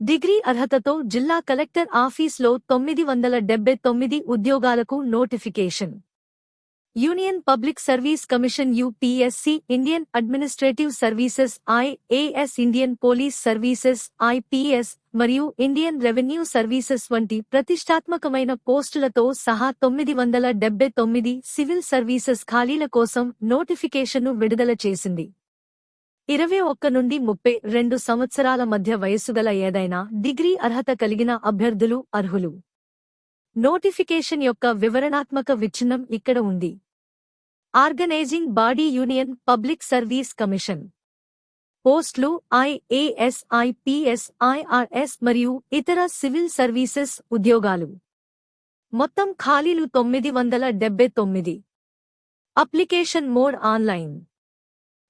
Degree అర్హతతో జిల్లా collector ఆఫీస్లో తొమ్మిది వందల డెబ్బై తొమ్మిది ఉద్యోగాలకు notification. Union Public Service Commission UPSC Indian Administrative Services IAS Indian Police Services IPS మరియు ఇండియన్ రెవెన్యూ సర్వీసెస్ వంటి ప్రతిష్టాత్మకమైన పోస్టులతో సహా తొమ్మిది వందల డెబ్బై తొమ్మిది సివిల్ సర్వీసెస్ ఖాళీల కోసం నోటిఫికేషన్ను విడుదల చేసింది. ఇరవై ఒక్క నుండి ముప్పై రెండు సంవత్సరాల మధ్య వయస్సుగల ఏదైనా డిగ్రీ అర్హత కలిగిన అభ్యర్థులు అర్హులు. నోటిఫికేషన్ యొక్క వివరణాత్మక విచ్ఛిన్నం ఇక్కడ ఉంది. Organising body Union Public Service Commission. పోస్టులు ఐఏఎస్ ఐపీఎస్ ఐఆర్ఎస్ మరియు ఇతర సివిల్ సర్వీసెస్ ఉద్యోగాలు. మొత్తం ఖాళీలు తొమ్మిది వందల డెబ్బై తొమ్మిది. Application mode online.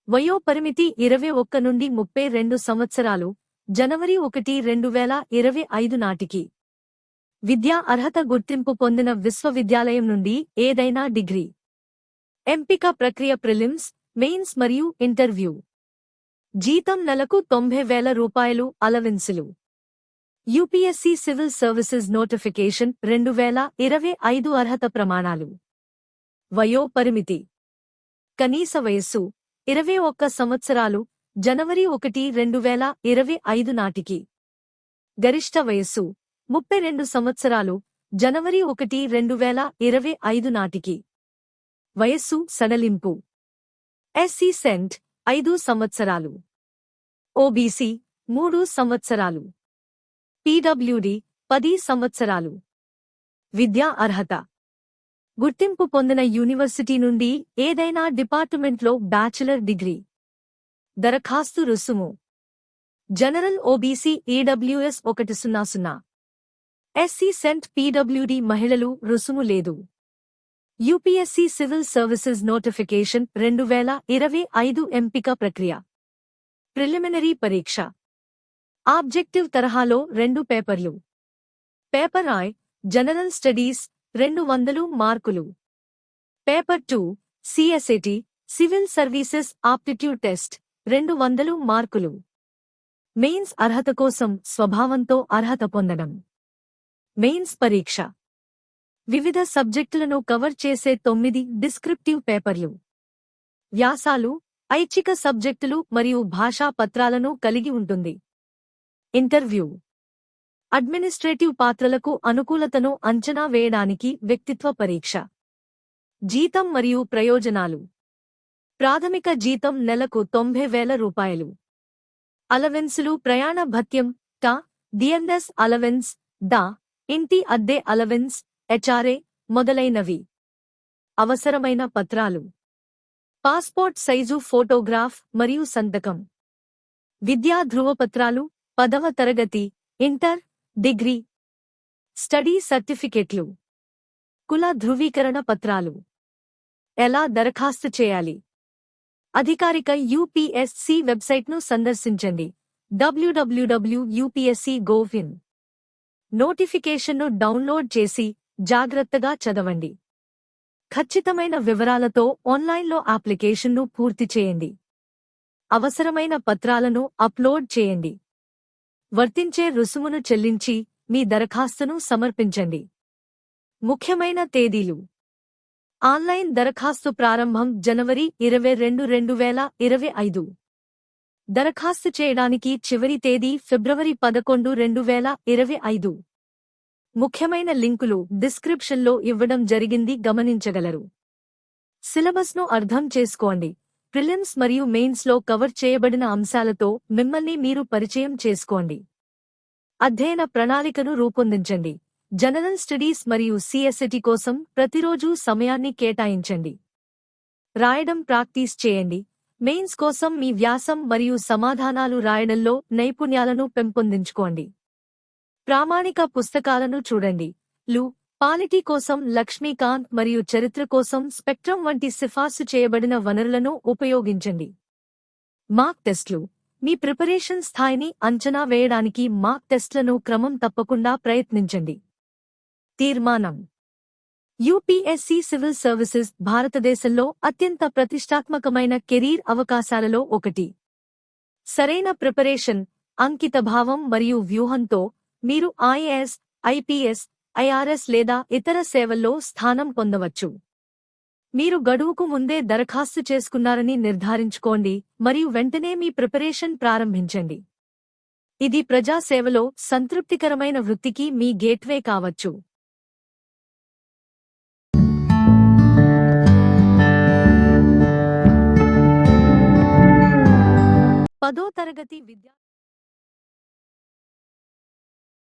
వయోపరిమితి ఇరవై ఒక్క నుండి ముప్పై రెండు సంవత్సరాలు జనవరి ఒకటి రెండు వేల ఇరవై ఐదు నాటికి. విద్యా అర్హత గుర్తింపు పొందిన విశ్వవిద్యాలయం నుండి ఏదైనా డిగ్రీ. ఎంపిక ప్రక్రియ ప్రిలిమ్స్ మెయిన్స్ మరియు ఇంటర్వ్యూ. జీతం నెలకు తొంభై వేల రూపాయలు అలవెన్సులు. యూపీఎస్సీ సివిల్ సర్వీసెస్ నోటిఫికేషన్ రెండు వేల ఇరవై ఐదు అర్హత ప్రమాణాలు. వయోపరిమితి. కనీస వయస్సు ఇరవై ఒక్క సంవత్సరాలు జనవరి ఒకటి రెండు వేల ఇరవై ఐదు నాటికి. గరిష్ట వయస్సు ముప్పై రెండు సంవత్సరాలు జనవరి ఒకటి రెండు వేల ఇరవై ఐదు నాటికి. వయస్సు సడలింపు. ఎస్సీ సెంట్ ఐదు సంవత్సరాలు. ఓబీసీ మూడు సంవత్సరాలు. పీడబ్ల్యూడి పది సంవత్సరాలు. విద్యా అర్హత. గుర్తింపు పొందిన యూనివర్సిటీ నుండి ఏదైనా డిపార్ట్మెంట్లో బ్యాచిలర్ డిగ్రీ. దరఖాస్తు రుసుము. జనరల్ ఓబీసీ ఈడబ్ల్యూఎస్ ఒకటి సున్నా సున్నా. ఎస్సీ సెంట్ పీడబ్ల్యూడి మహిళలు రుసుము లేదు. యూపీఎస్సీ సివిల్ సర్వీసెస్ నోటిఫికేషన్ రెండు వేల ఇరవై ఐదు ఎంపిక ప్రక్రియ. ప్రిలిమినరీ పరీక్ష. ఆబ్జెక్టివ్ తరహాలో రెండు పేపర్లు. పేపర్ ఐ జనరల్ స్టడీస్ రెండు వందలు మార్కులు. Paper two CSAT civil services aptitude test రెండు వందలు మార్కులు. మెయిన్స్ అర్హత కోసం స్వభావంతో అర్హత పొందడం. మెయిన్స్ పరీక్ష. వివిధ సబ్జెక్టులను కవర్ చేసే తొమ్మిది డిస్క్రిప్టివ్ పేపర్లు. వ్యాసాలు ఐచ్ఛిక సబ్జెక్టులు మరియు భాషా పత్రాలను కలిగి ఉంటుంది. ఇంటర్వ్యూ. అడ్మినిస్ట్రేటివ్ పాత్రలకు అనుకూలతను అంచనా వేయడానికి వ్యక్తిత్వ పరీక్ష. జీతం మరియు ప్రయోజనాలు. ప్రాథమిక జీతం నెలకు తొంభై వేల రూపాయలు. అలవెన్సులు ప్రయాణ భత్యం ట డిఎన్ఎస్ అలవెన్స్ డా ఇంటి అద్దె అలవెన్స్ హెచ్ఆర్ఏ మొదలైనవి. అవసరమైన పత్రాలు. పాస్పోర్ట్ సైజు ఫోటోగ్రాఫ్ మరియు సంతకం. విద్యా ధృవపత్రాలు పదవ తరగతి ఇంటర్ డిగ్రీ స్టడీ సర్టిఫికెట్లు కుల ధృవీకరణ పత్రాలు. ఎలా దరఖాస్తు చేయాలి? అధికారిక యూపీఎస్సీ వెబ్సైట్ను సందర్శించండి. W W W UPSC gov in నోటిఫికేషన్ను డౌన్లోడ్ చేసి జాగ్రత్తగా చదవండి. ఖచ్చితమైన వివరాలతో ఆన్లైన్లో అప్లికేషన్ను పూర్తి చేయండి. అవసరమైన పత్రాలను అప్లోడ్ చేయండి. వర్తించే రుసుమును చెల్లించి మీ దరఖాస్తును సమర్పించండి. ముఖ్యమైన తేదీలు. ఆన్లైన్ దరఖాస్తు ప్రారంభం జనవరి ఇరవై రెండు రెండు వేల ఇరవై ఐదు. దరఖాస్తు చేయడానికి చివరి తేదీ ఫిబ్రవరి పదకొండు రెండు వేల ఇరవై ఐదు. ముఖ్యమైన లింకులు డిస్క్రిప్షన్లో ఇవ్వడం జరిగింది గమనించగలరు. సిలబస్ను అర్థం చేసుకోండి. ప్రిలిమ్స్ మరియు మెయిన్స్లో కవర్ చేయబడిన అంశాలతో మిమ్మల్ని మీరు పరిచయం చేసుకోండి. అధ్యయన ప్రణాళికను రూపొందించండి. జనరల్ స్టడీస్ మరియు సిఎస్సిటి కోసం ప్రతిరోజూ సమయాన్ని కేటాయించండి. రాయడం ప్రాక్టీస్ చేయండి. మెయిన్స్ కోసం మీ వ్యాసం మరియు సమాధానాలు రాయడంలో నైపుణ్యాలను పెంపొందించుకోండి. ప్రామాణిక పుస్తకాలను చూడండి. లు. పాలిటీ కోసం లక్ష్మీకాంత్ మరియు చరిత్ర కోసం స్పెక్ట్రమ్ వంటి సిఫార్సు చేయబడిన వనరులను ఉపయోగించండి. మాక్ టెస్ట్లు. మీ ప్రిపరేషన్ స్థాయిని అంచనా వేయడానికి మాక్ టెస్ట్లను క్రమం తప్పకుండా ప్రయత్నించండి. తీర్మానం. యూపీఎస్సీ సివిల్ సర్వీసెస్ భారతదేశంలో అత్యంత ప్రతిష్టాత్మకమైన కెరీర్ అవకాశాలలో ఒకటి. సరైన ప్రిపరేషన్ అంకితభావం మరియు వ్యూహంతో మీరు ఐఏఎస్ ఐపీఎస్ ఐఆర్ఎస్ లేదా ఇతర సేవల్లో స్థానం పొందవచ్చు. మీరు గడువుకు ముందే దరఖాస్తు చేసుకున్నారని నిర్ధారించుకోండి మరియు వెంటనే మీ ప్రిపరేషన్ ప్రారంభించండి. ఇది ప్రజాసేవలో సంతృప్తికరమైన వృత్తికి మీ గేట్వే కావచ్చు. పదో తరగతి విద్యా